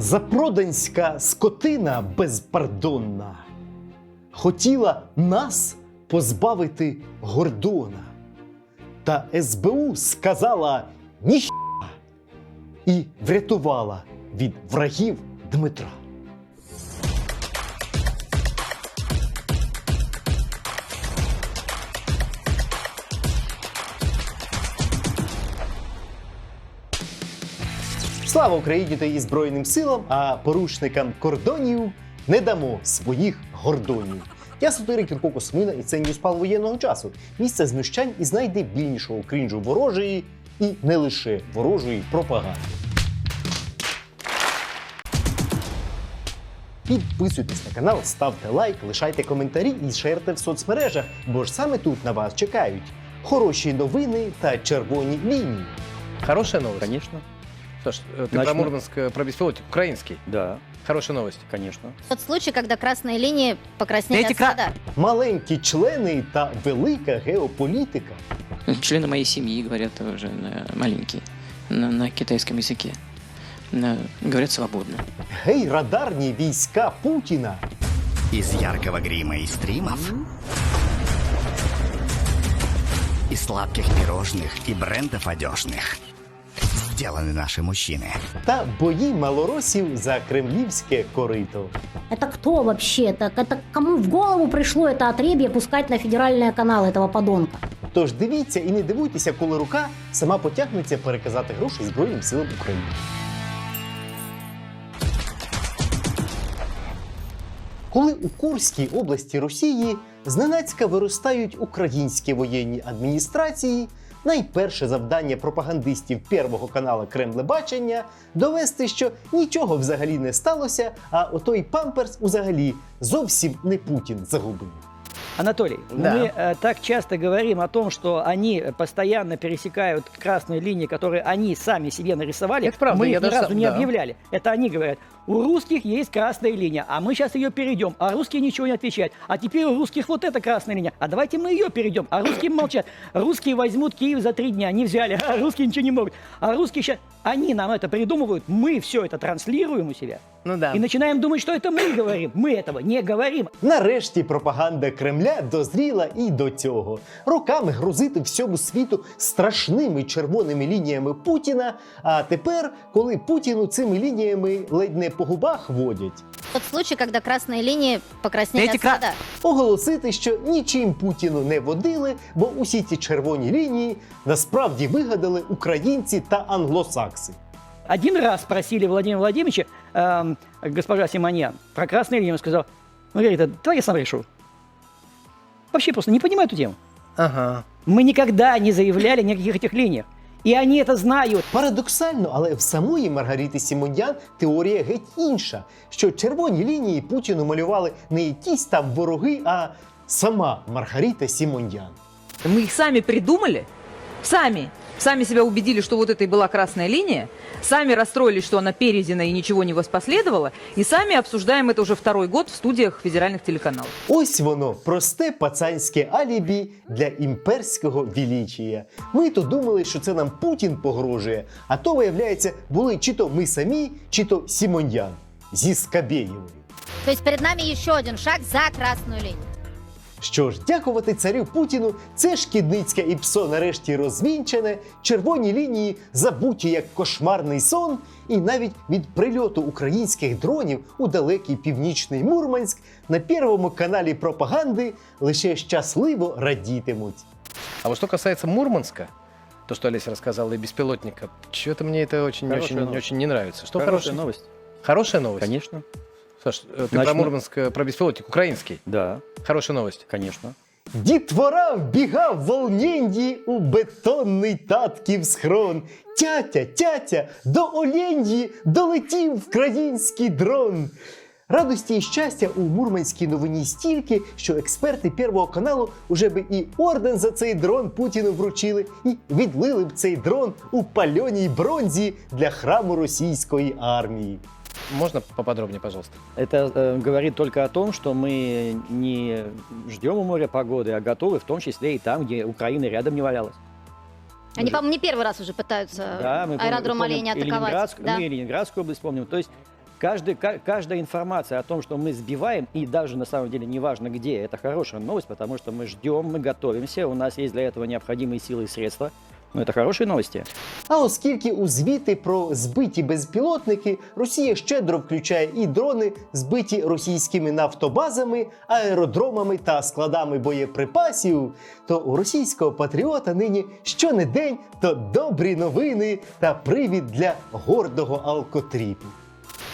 Запроданська скотина безпардонна хотіла нас позбавити Гордона. Та СБУ сказала ніхіа і врятувала від врагів Дмитра. Слава Україні та її Збройним силам, а порушникам кордонів не дамо своїх гордонів. Я сатирик Юрко Космина, і це Ньюспал воєнного часу. Місце знущань із найдебільнішого крінжу ворожої і не лише ворожої пропаганди. Підписуйтесь на канал, ставте лайк, лишайте коментарі і шерте в соцмережах, бо ж саме тут на вас чекають хороші новини та червоні лінії. Хорошая новость. Конечно. Саш, э, ты Начну. про Мурманск, э, про беспилотник украинский. Да, Хорошая новость. конечно. Тот случай, когда красные линии покраснели Эти от кра- стыда. Маленькі члени та велика геополітика. Члены моей семьи говорят тоже на маленький, на, на китайском языке. На- говорят свободно. Гей, радарні війська Путіна. Из яркого грима и стримов. Из сладких пирожных и брендов одежных. Сделаны наши мужчины. та бої малоросів за кремлівське корито. Это кто вообще? Это, это кому в голову пришло это отребье пускать на федеральные каналы этого подонка? Тож дивіться і не дивуйтеся, коли рука сама потягнеться переказати гроші Збройним силам України. Коли у Курській області Росії зненацька виростають українські воєнні адміністрації, найперше завдання пропагандистів Первого канала Кремлебачення довести, що нічого взагалі не сталося, а отой памперс взагалі зовсім не Путін загубив. Анатолий, Да. мы э, так часто говорим о том, что они постоянно пересекают красные линии, которые они сами себе нарисовали. Это правда, мы я их ни даже разу сам- не да. объявляли. Это они говорят. У русских есть красная линия, а мы сейчас ее перейдем, а русские ничего не отвечают. А теперь у русских вот эта красная линия, а давайте мы ее перейдем. А русские молчат. Русские возьмут Киев за три дня, не взяли, а русские ничего не могут. А русские сейчас, они нам это придумывают, мы все это транслируем у себя. Ну да. И начинаем думать, что это мы говорим. Мы этого не говорим. Нарешті пропаганда Кремля дозріла і до цього. Роками грузити всьому світу страшними червоними лініями Путіна. А тепер, коли Путіну цими лініями ледь не по губах водять, Тот случай, когда красные линии покраснели Эти от кра- стыда. оголосити, що нічим Путіну не водили, бо усі ці червоні лінії насправді вигадали українці та англосакси. Один раз спросили Владимира Владимировича, эм, госпожа Симоньян, про красные линии. Он сказал, Маргарита, давай я сам решу. Вообще просто не понимаю эту тему. Ага. Мы никогда не заявляли ни о каких этих линиях. И они это знают. Парадоксально, але в самої Маргарити Сімоньян теорія геть інша, що червоні лінії Путіну малювали не якісь там вороги, а сама Маргарита Сімоньян. Мы их сами придумали, сами, сами себя убедили, что вот это и была красная линия, сами расстроились, что она перейдена и ничего не воспоследовало, и сами обсуждаем это уже второй год в студиях федеральных телеканалов. Ось воно просте пацанське алібі для імперського величія. Ми то думали, що це нам Путін погрожує, а то, виявляється, були чи то ми самі, чи то Сімоньян зі Скабєєвою. То есть перед нами еще один шаг за красную линию. Що ж, дякувати царю Путіну, це шкідницьке і псо нарешті розвінчене, червоні лінії забуті як кошмарний сон, і навіть від прильоту українських дронів у далекий північний Мурманськ на первому каналі пропаганди лише щасливо радітимуть. А вот что касается Мурманска, то, что Олеся рассказала, и беспилотника, что-то мне это очень, Хорошая очень, новость. очень не нравится. Что Хорошая новость. Хорошая новость? Конечно. Саш, э, ты Начну. про Мурманск, э, про беспилотник украинский. Да, Хорошая новость. конечно. Дітвора вбігав в волненді у бетонний татків схрон. Тятя, тятя, до Оленді долетів український дрон. Радості і щастя у мурманській новині стільки, що експерти Первого каналу уже би і орден за цей дрон Путіну вручили, і відлили б цей дрон у пальоній бронзі для храму російської армії. Можно поподробнее, пожалуйста? Это э, говорит только о том, что мы не ждем у моря погоды, а готовы в том числе и там, где Украина рядом не валялась. Они, по-моему, не первый раз уже пытаются Да, мы аэродром Оленя атаковать. Ленинградскую, Да. мы и Ленинградскую область помним. То есть Каждый, ка- каждая информация о том, что мы сбиваем, и даже на самом деле неважно где, это хорошая новость, потому что мы ждем, мы готовимся, у нас есть для этого необходимые силы и средства. Ну, це хороші новості. А оскільки у звіти про збиті безпілотники Росія щедро включає і дрони, збиті російськими нафтобазами, аеродромами та складами боєприпасів, то у російського патріота нині щонедень то добрі новини та привід для гордого алкотріпу.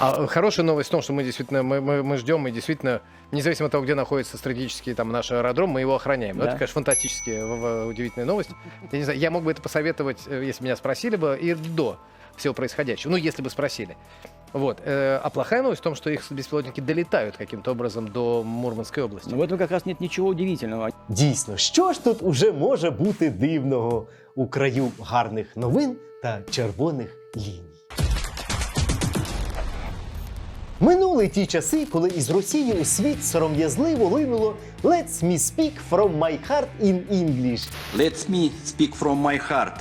А э, хорошая новость в том, что мы действительно мы, мы, мы ждем и действительно, независимо от того, где находится стратегический там наш аэродром, мы его охраняем. Да. Это, конечно, фантастически в- в- удивительная новость. Я не знаю, я мог бы это посоветовать, э, если меня спросили бы, и до всего происходящего. Ну, если бы спросили. Вот. Э, А плохая новость в том, что их беспилотники долетают каким-то образом до Мурманской области. Но в этом как раз нет ничего удивительного. Дійсно, що ж тут уже може бути дивного у краю гарних новин та червоних ліній? Минули ті часи, коли із Росії у світ сором'язливо линуло Let's me speak from my heart in English. Let me speak from my heart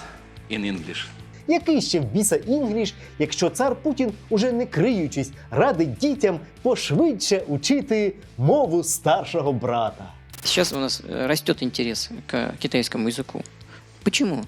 in English. Який ще в біса інгліш, якщо цар Путін, уже не криючись, радить дітям пошвидше учити мову старшого брата. Сейчас у нас э, растет интерес к китайскому языку. Почему?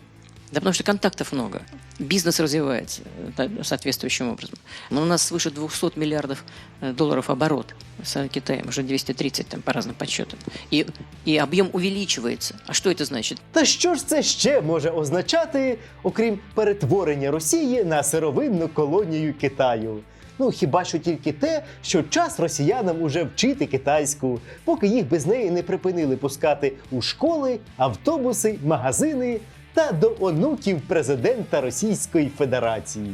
Да потому что контактов много. Бизнес развивается э, да, соответствующим образом. Но у нас свыше 200 миллиардов э, долларов оборот с Китаем, уже 230 там, по разным подсчетам. И, и объем увеличивается. А что это значит? Та що ж це ще може означати, окрім перетворення Росії на сировинну колонію Китаю? Ну хіба що тільки те, що час росіянам уже вчити китайську, поки їх без неї не припинили пускати у школи, автобуси, магазини та до онуків президента Російської Федерації.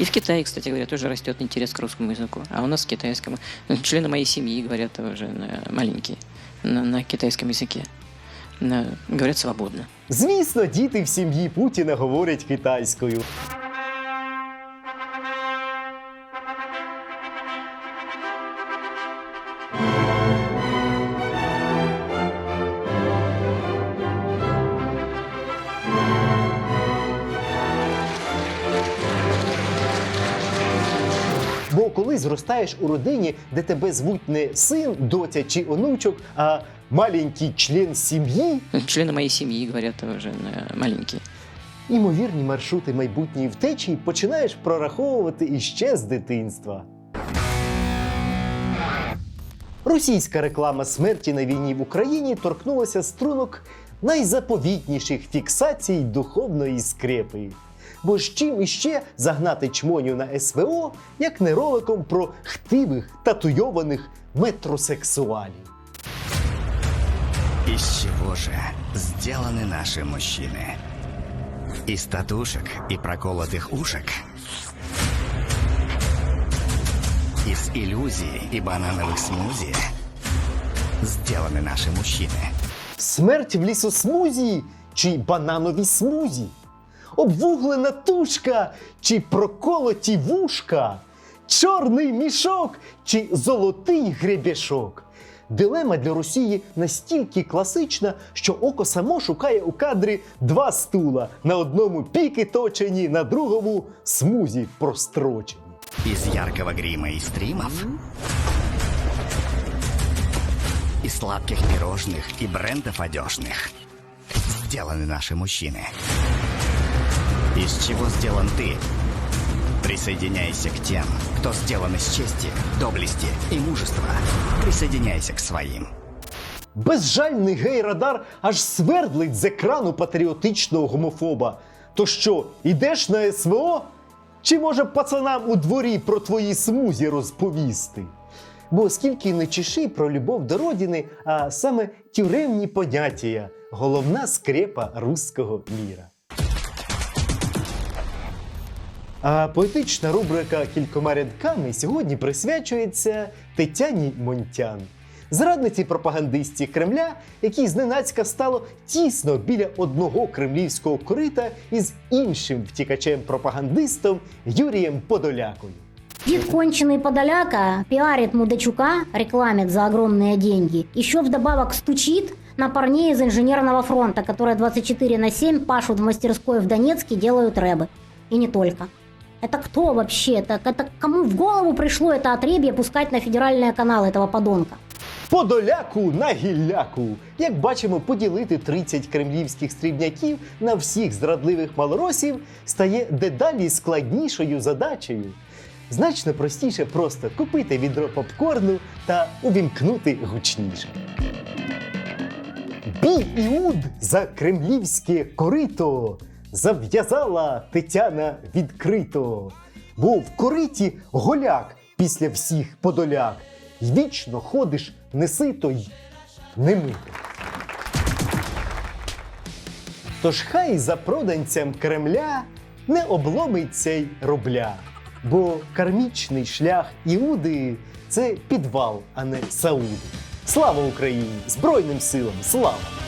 И в Китае, кстати говоря, тоже растет интерес к русскому языку. А у нас к китайскому. Ну, Члены моей семьи говорят тоже на- маленькие на, на китайском языке. На- говорят свободно. Звісно, діти в сім'ї Путіна говорять китайською. Коли зростаєш у родині, де тебе звуть не син, доця чи онучок, а маленький член сім'ї, Члены моей семьи говорят тоже на- маленькие. Імовірні маршрути майбутньої втечі починаєш прораховувати іще з дитинства. Російська реклама смерті на війні в Україні торкнулася струнок найзаповітніших фіксацій духовної скрепи. Бо з чим іще загнати чмоню на СВО, як не роликом про хтивих татуйованих метросексуалів. Из чего же сделаны наши мужчины? Из татушек и проколотых ушек? Из иллюзий и банановых смузи? Сделаны наши мужчины. Смерть в лісосмузі чи банановій смузі? Обвуглена тушка чи проколоті вушка? Чорний мішок чи золотий гребешок? Дилема для Росії настільки класична, що око само шукає у кадрі два стула: на одному піки точені, на другому смузі прострочені. Из яркого грима и стримов? Из сладких пирожных и брендов одежных? Сделаны наши мужчины. Из чего сделан ты? Присоединяйся к тем, кто сделан из чести, доблести и мужества. Присоединяйся к своим. Безжальний гей-радар аж свердлить з екрану патріотичного гомофоба. То що, ідеш на СВО? Чи може пацанам у дворі про твої смузі розповісти? Бо скільки не чеши про любов до родини, а саме тюремні поняття головна скрепа руського міра. А поетична рубрика кількома рядками сьогодні присвячується Тетяні Монтян, зрадниці пропагандистці Кремля, якій зненацька стало тісно біля одного кремлівського корита із іншим втікачем-пропагандистом Юрієм Подолякою. Дед конченый Подоляка пиарит Мудачука, рекламит за огромные деньги. Еще вдобавок стучит на парней из инженерного фронта, которые 24 на 7 пашут в мастерской в Донецке, делают рэбы. И не только. Это кто вообще? Это, это кому в голову пришло это отребье пускать на федеральные каналы этого подонка? Подоляку на гілляку. Як бачимо, поділити 30 кремлівських стрібняків на всіх зрадливих малоросів стає дедалі складнішою задачею. Значно простіше просто купити відро попкорну та увімкнути гучніше. Бій Іуд за кремлівське корито зав'язала Тетяна відкрито. Бо в кориті голяк після всіх подоляк. й вічно ходиш несито й немито. Тож хай за проданцям Кремля не обломиться й рубля, бо кармічний шлях Іуди це підвал, а не Сауди. Слава Україні! Збройним силам! Слава!